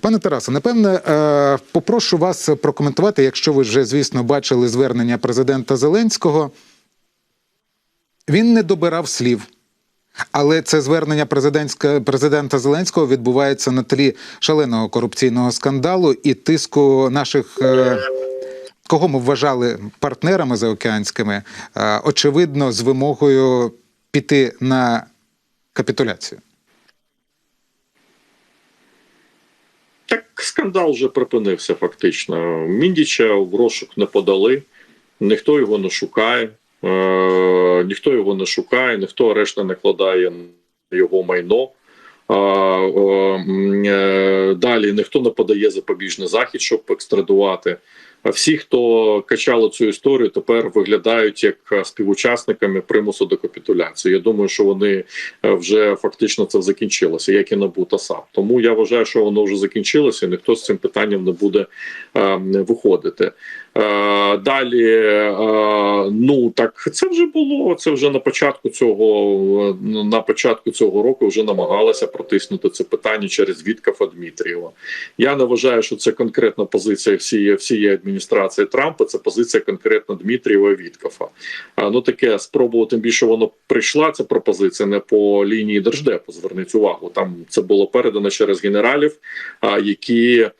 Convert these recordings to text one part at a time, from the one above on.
Пане Тарасе, напевне, е, попрошу вас прокоментувати, якщо ви вже, звісно, бачили звернення президента Зеленського. Він не добирав слів. Але це звернення президента Зеленського відбувається на тлі шаленого корупційного скандалу і тиску наших, е, кого ми вважали партнерами заокеанськими, е, очевидно, з вимогою піти на капітуляцію. Так скандал вже припинився фактично. Міндіча в розшук не подали, ніхто його не шукає, е, ніхто його не шукає, ніхто арешта не кладає його майно. Е, далі ніхто не подає запобіжний захід, щоб екстрадувати. А всі, хто качали цю історію, тепер виглядають як е, співучасниками примусу до капітуляції. Я думаю, що вони е, вже фактично це закінчилося, як і НАБУ та САП. Тому я вважаю, що воно вже закінчилося, і ніхто з цим питанням не буде е, виходити. Е, далі, е, ну так це вже було. Це вже на початку цього е, на початку цього року вже намагалися протиснути це питання через Віткафа Дмитрієва. Я не вважаю, що це конкретна позиція всієї всієї адміністрації Трампа. Це позиція конкретно Дмитрієва і Віткафа. Ну таке спробувати тим більше воно прийшла. Ця пропозиція не по лінії держдепу. Зверніть увагу. Там це було передано через генералів, які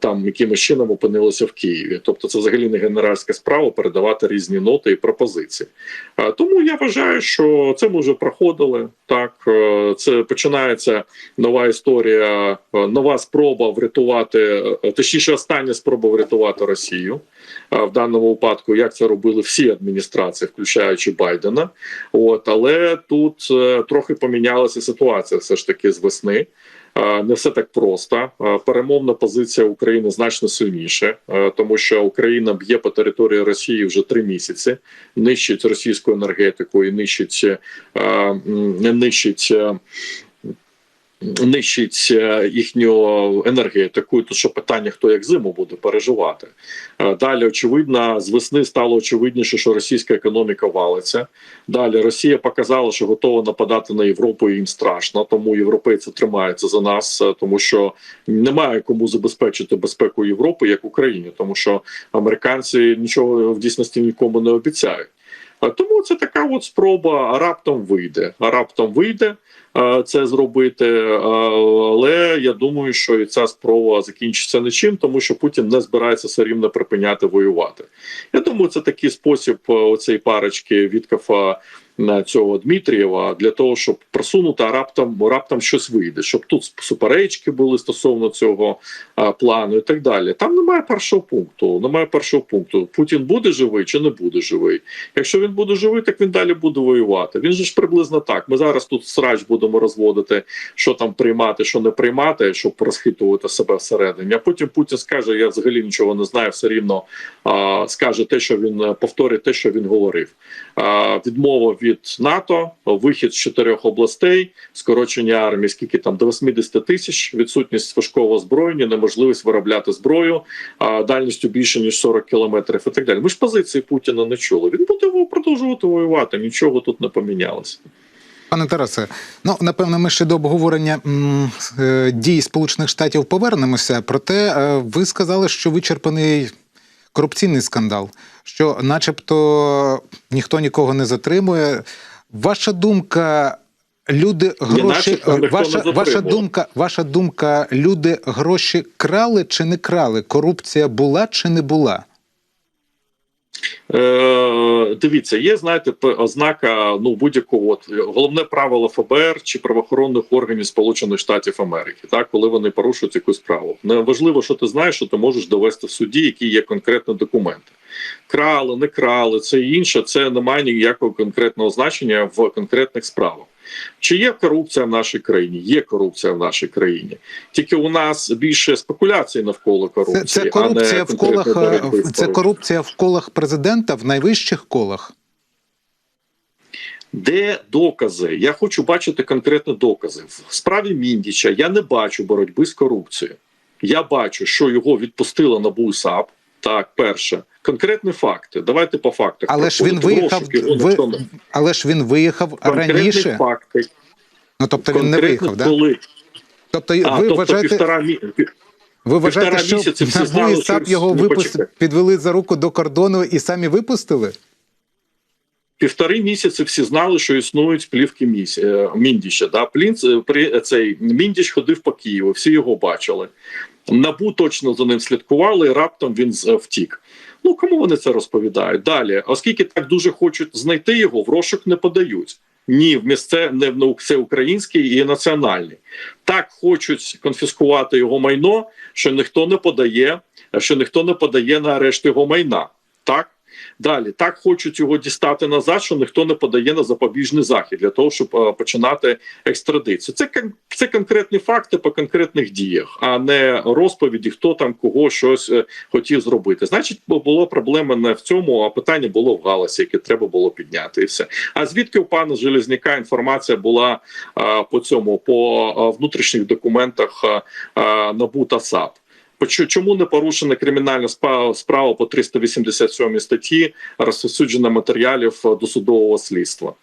там якимось чином опинилися в Києві. Тобто, це взагалі не генеральська справа передавати різні ноти і пропозиції. А, тому я вважаю, що це ми вже проходили. Так е, це починається нова історія, е, нова спроба врятувати, е, точніше, остання спроба врятувати Росію. В даному випадку, як це робили всі адміністрації, включаючи Байдена. От але тут трохи помінялася ситуація, все ж таки з весни. Е, Не все так просто. Е, Перемовна позиція України значно сильніше, е, тому що Україна б'є по території Росії вже три місяці, нищить російську енергетику і нищить, м, нищить. Нищить е, їхню енергетику, тут що питання, хто як зиму буде переживати. Е, Далі, очевидно, з весни стало очевидніше, що російська економіка валиться. Далі Росія показала, що готова нападати на Європу, і їм страшно. Тому європейці тримаються за нас, е, тому що немає кому забезпечити безпеку Європи як Україні, тому що американці нічого в дійсності нікому не обіцяють. Тому це така от спроба, а раптом вийде. А раптом вийде е, це зробити. е, Але я думаю, що і ця спроба закінчиться нічим, тому що Путін не збирається все рівно припиняти воювати. Я думаю, це такий спосіб оцей оцеї парочки Віткафа на цього Дмитрієва для того, щоб просунути, а раптом раптом щось вийде, щоб тут суперечки були стосовно цього а, плану і так далі. Там немає першого пункту. Немає першого пункту. Путін буде живий чи не буде живий. Якщо він буде живий, так він далі буде воювати. Він же ж приблизно так. Ми зараз тут срач будемо розводити, що там приймати, що не приймати, щоб розхитувати себе всередині. А потім Путін скаже: Я взагалі нічого не знаю, все рівно а, скаже те, що він повторить те, що він говорив. А, відмова від НАТО, вихід з чотирьох областей, скорочення армії, скільки там до 80 тисяч, відсутність важкого озброєння, неможливість виробляти зброю, дальністю більше ніж 40 кілометрів і так далі. Ми ж позиції Путіна не чули. Він буде продовжувати воювати. Нічого тут не помінялося. Пане Тарасе, ну напевно, ми ще до обговорення м, е, дій Сполучених Штатів повернемося. Проте е, ви сказали, що вичерпаний корупційний скандал, що, начебто, ніхто нікого не затримує. Ваша думка. Люди гроші, ваша, ваша думка, ваша думка, люди гроші крали чи не крали? Корупція була чи не була? Е, дивіться, є знаєте, ознака ну будь-якого от головне правило ФБР чи правоохоронних органів Сполучених Штатів Америки, так коли вони порушують якусь справу. Не важливо, що ти знаєш, що ти можеш довести в суді, які є конкретні документи. Крали, не крали, це інше. Це не має ніякого конкретного значення в конкретних справах. Чи є корупція в нашій країні? Є корупція в нашій країні. Тільки у нас більше спекуляцій навколо корупції. це корупція а в колах е, це корупція в колах президента в найвищих колах. Де докази? Я хочу бачити конкретні докази. В справі Міндіча я не бачу боротьби з корупцією. Я бачу, що його відпустили на БУСАП. Так, перше, конкретні факти. Давайте по фактах. Але ж він виїхав, ви, але ж він виїхав конкретні раніше. факти. Ну тобто він не виїхав, да? коли. Тобто, А, ви тобто вважаєте, півтора мі... ви вважаєте, що місяці всі знали, і САП його Ну, випуск... підвели за руку до кордону і самі випустили? півтори місяці всі знали, що існують плівки е, Да? Плінц, е, при, цей Міндіч ходив по Києву, всі його бачили. Набу точно за ним слідкували, і раптом він з- втік. Ну кому вони це розповідають? Далі, оскільки так дуже хочуть знайти його, в розшук не подають. Ні, в місце не в наук, це український і національний. Так хочуть конфіскувати його майно, що ніхто не подає, що ніхто не подає на арешт його майна. Так далі так хочуть його дістати назад, що ніхто не подає на запобіжний захід для того, щоб е, починати екстрадицію. Це це конкретні факти по конкретних діях, а не розповіді, хто там кого щось е, хотів зробити. Значить, було проблема не в цьому, а питання було в галасі, яке треба було підняти, і все. А звідки у пана Железняка інформація була е, по цьому по внутрішніх документах е, е, НАБУ та САП? Чому не порушена кримінальна справа по 387 статті розповсюдження матеріалів е, досудового слідства?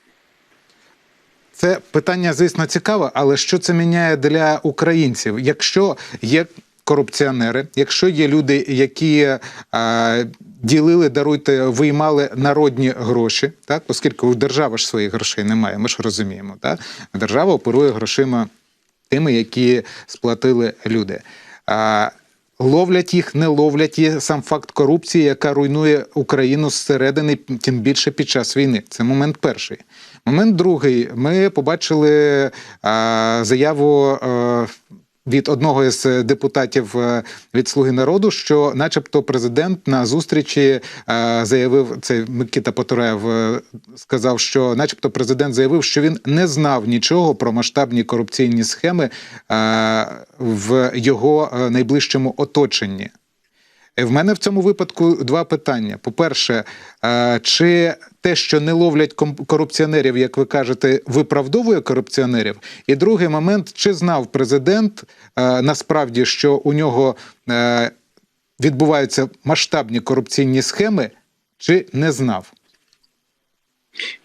Це питання, звісно, цікаве, але що це міняє для українців? Якщо є корупціонери, якщо є люди, які е, ділили, даруйте, виймали народні гроші, так оскільки у держави ж своїх грошей немає, ми ж розуміємо, так держава оперує грошима тими, які сплатили люди. А, Ловлять їх, не ловлять є сам факт корупції, яка руйнує Україну зсередини, тим більше під час війни. Це момент перший. Момент другий. Ми побачили а, заяву. А, від одного із депутатів е, від Слуги народу, що, начебто, президент на зустрічі е, заявив це Микита Потураєв е, сказав, що, начебто, президент заявив, що він не знав нічого про масштабні корупційні схеми е, в його е, найближчому оточенні. Е, В мене в цьому випадку два питання. По-перше, е, чи те, що не ловлять корупціонерів, як ви кажете, виправдовує корупціонерів? І другий момент, чи знав президент е, насправді, що у нього е, відбуваються масштабні корупційні схеми, чи не знав?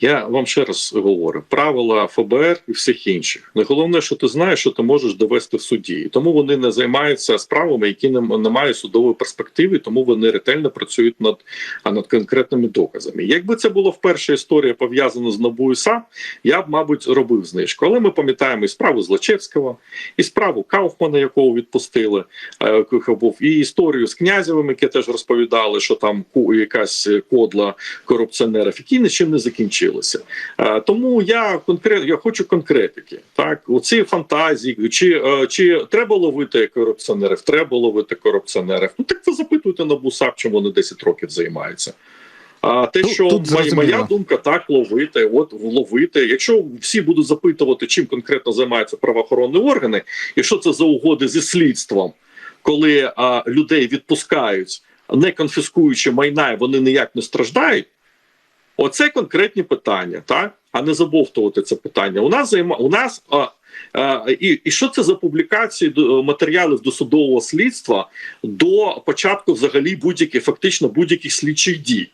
Я вам ще раз говорю: правила ФБР і всіх інших. Найголовніше, що ти знаєш, що ти можеш довести в суді. І тому вони не займаються справами, які не, не мають судової перспективи, тому вони ретельно працюють над, над конкретними доказами. Якби це було вперше історія пов'язана з НАБУ і САП, я б, мабуть, робив знижку. Але ми пам'ятаємо і справу Злочевського, і справу Кауфмана, якого відпустили, е, був, і історію з князевим, яке теж розповідали, що там якась кодла корупціонерів, які нічим не закінчилися. Е, Тому я конкрет, я хочу конкретики. Так, оці фантазії, чи, е, чи треба ловити корупціонерів, треба ловити корупціонерів. Ну так ви запитуйте на БУСАП, чим вони 10 років займаються. А те, Тут- що тут моя, моя думка, так ловити, от ловити. Якщо всі будуть запитувати, чим конкретно займаються правоохоронні органи, і що це за угоди зі слідством, коли а, людей відпускають, не конфіскуючи майна, і вони ніяк не страждають. Оце конкретні питання, так? А не забовтувати це питання. У нас займа у нас а, а, і, і що це за публікації матеріалів досудового слідства до початку взагалі будь-яких фактично будь-яких слідчих дій.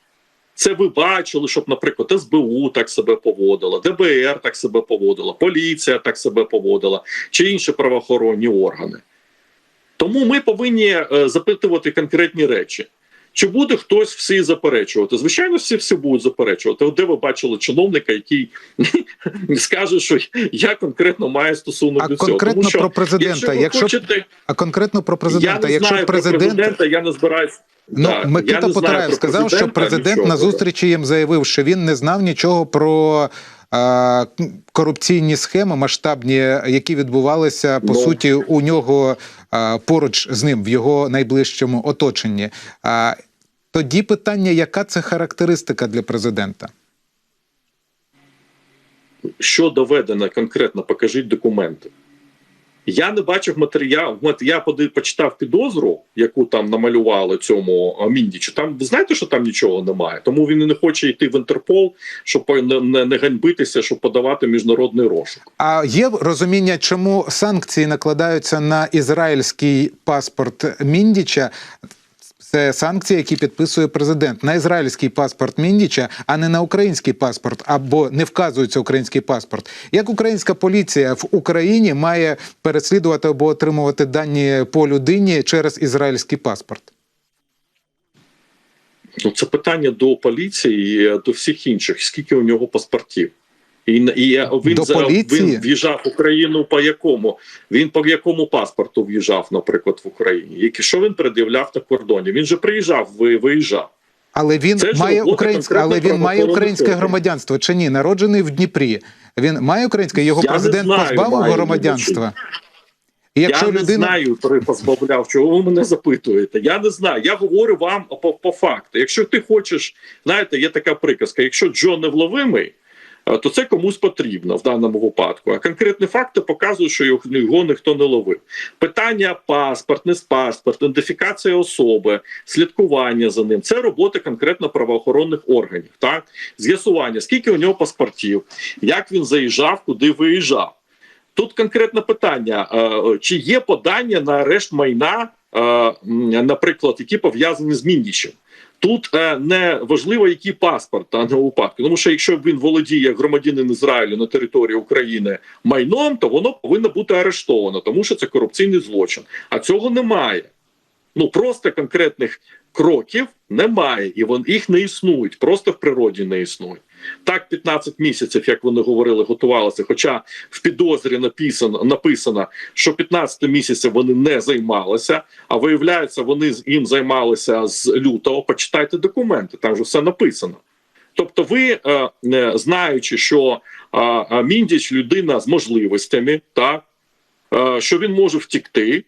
Це ви бачили, щоб, наприклад, СБУ так себе поводила, ДБР так себе поводила, поліція так себе поводила, чи інші правоохоронні органи. Тому ми повинні е, запитувати конкретні речі. Чи буде хтось всі заперечувати? Звичайно, всі всі будуть заперечувати. От де ви бачили чиновника, який скаже, що я конкретно маю стосунок А до цього. конкретно Тому що, про президента, якщо ви якщо- хочете, А конкретно про я президента, не якщо знаю президент. про президента, я не збираюсь. Ну, я Микита Потараєв сказав, що президент нічого, на зустрічі їм заявив, що він не знав нічого про е, корупційні схеми масштабні, які відбувалися по Ну. суті у нього поруч з ним в його найближчому оточенні. Тоді питання, яка це характеристика для президента? що доведено конкретно, покажіть документи. Я не бачив матеріал. От Я почитав підозру, яку там намалювали цьому Міндічу. Там ви знаєте, що там нічого немає. Тому він і не хоче йти в Інтерпол, щоб не, не, не ганьбитися, щоб подавати міжнародний розшук. А є розуміння, чому санкції накладаються на ізраїльський паспорт Міндіча? Це санкції, які підписує президент на ізраїльський паспорт Міндіча, а не на український паспорт, або не вказується український паспорт. Як українська поліція в Україні має переслідувати або отримувати дані по людині через ізраїльський паспорт? Ну, це питання до поліції і до всіх інших. Скільки у нього паспортів? І, і е, він, До за- поліції? він в'їжджав в Україну по якому? Він по якому паспорту в'їжджав, наприклад, в Україні? Які що він пред'являв на кордоні? Він же приїжджав, ви- виїжджав. Але він Це має українське, але він має українське громадянство чи ні? Народжений в Дніпрі. Він має українське, його Я президент знаю, позбавив громадянства. І якщо я не людина знаю, при позбавляв, чого ви мене запитуєте. Я не знаю. Я говорю вам по, по факту. Якщо ти хочеш, знаєте, є така приказка: якщо Джо невловимий, то це комусь потрібно в даному випадку. А конкретні факти показують, що його, ніхто не ловив. Питання паспорт, не паспорт, ідентифікація особи, слідкування за ним це робота конкретно правоохоронних органів. Так, з'ясування, скільки у нього паспортів, як він заїжджав, куди виїжджав. Тут конкретне питання: е, чи є подання на арешт майна, е, наприклад, які пов'язані з Міндічем? Тут е, не важливо, який паспорт та не упадки. Тому що якщо він володіє громадянин Ізраїлю на території України майном, то воно повинно бути арештовано, тому що це корупційний злочин. А цього немає. Ну просто конкретних кроків немає, і вон їх не існують, просто в природі не існують. Так, 15 місяців, як вони говорили, готувалися. Хоча в підозрі написано, написано, що 15 місяців вони не займалися, а виявляється, вони їм займалися з лютого. Почитайте документи, там же все написано. Тобто, ви, е, знаючи, що Міндіч людина з можливостями, так, е, що він може втікти,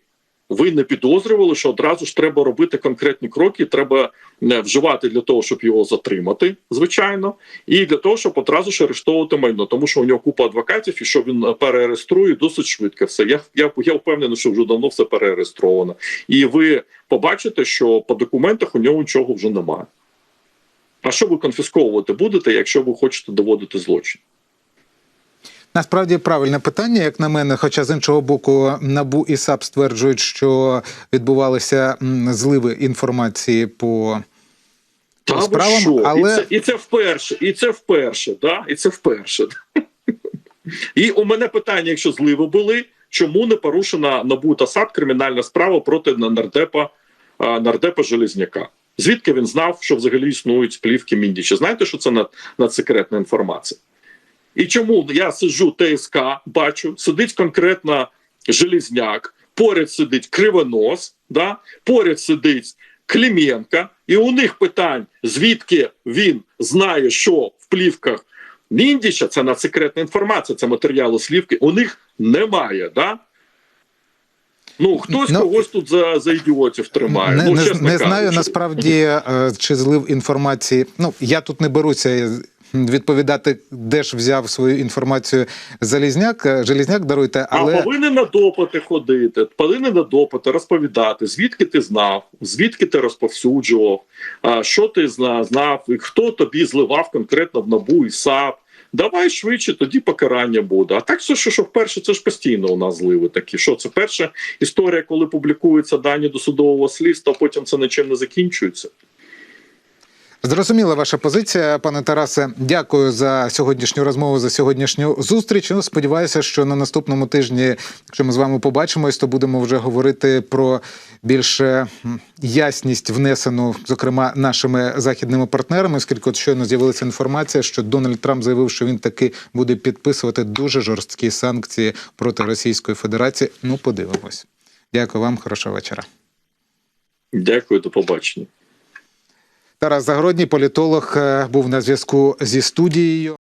ви не підозрювали, що одразу ж треба робити конкретні кроки, треба вживати для того, щоб його затримати, звичайно, і для того, щоб одразу ж арештовувати майно, тому що у нього купа адвокатів, і що він е, перереєструє досить швидко. Все я я, я впевнений, що вже давно все перереєстровано, і ви побачите, що по документах у нього нічого вже немає. А що ви конфісковувати будете, якщо ви хочете доводити злочин? Насправді правильне питання, як на мене. Хоча з іншого боку, набу і САП стверджують, що відбувалися зливи інформації по Та справам, що? але- і, це, і це вперше, і це вперше, да? і це вперше. І у мене питання: якщо зливи були, чому не порушена НАБУ та САП кримінальна справа проти нардепа, нардепа Железняка? Звідки він знав, що взагалі існують плівки Міндіча? Знаєте, що це над, надсекретна інформація? І чому я сиджу ТСК, бачу, сидить конкретно Железняк, поряд сидить Кривонос, да? поряд сидить Клименко, і у них питань, звідки він знає, що в плівках Міндіча, це надсекретна інформація, це матеріали слівки, у них немає. Да? Ну, хтось Ну, когось тут за, за ідіотів тримає. не, ну, не, чесно не знаю насправді, е, чи злив інформації. Ну я тут не беруся відповідати, де ж взяв свою інформацію Залізняк. Желізняк даруйте, але А повинен на допити ходити, повинен на допити розповідати, звідки ти знав, звідки ти розповсюджував, що ти знав, і хто тобі зливав конкретно в НАБУ і САП. Давай швидше, тоді покарання буде. А так, що, що, вперше, це ж постійно у нас зливи такі. Що це перша історія, коли публікуються дані до судового слідства, а потім це нічим не закінчується. Зрозуміла ваша позиція, пане Тарасе. Дякую за сьогоднішню розмову, за сьогоднішню зустріч. Ну, сподіваюся, що на наступному тижні, якщо ми з вами побачимось, то будемо вже говорити про більше ясність внесену, зокрема, нашими західними партнерами, оскільки от щойно з'явилася інформація, що Дональд Трамп заявив, що він таки буде підписувати дуже жорсткі санкції проти Російської Федерації. Ну, подивимось. Дякую вам, хорошого вечора. Дякую, до побачення. Тарас Загородній, політолог, е, був на зв'язку зі студією.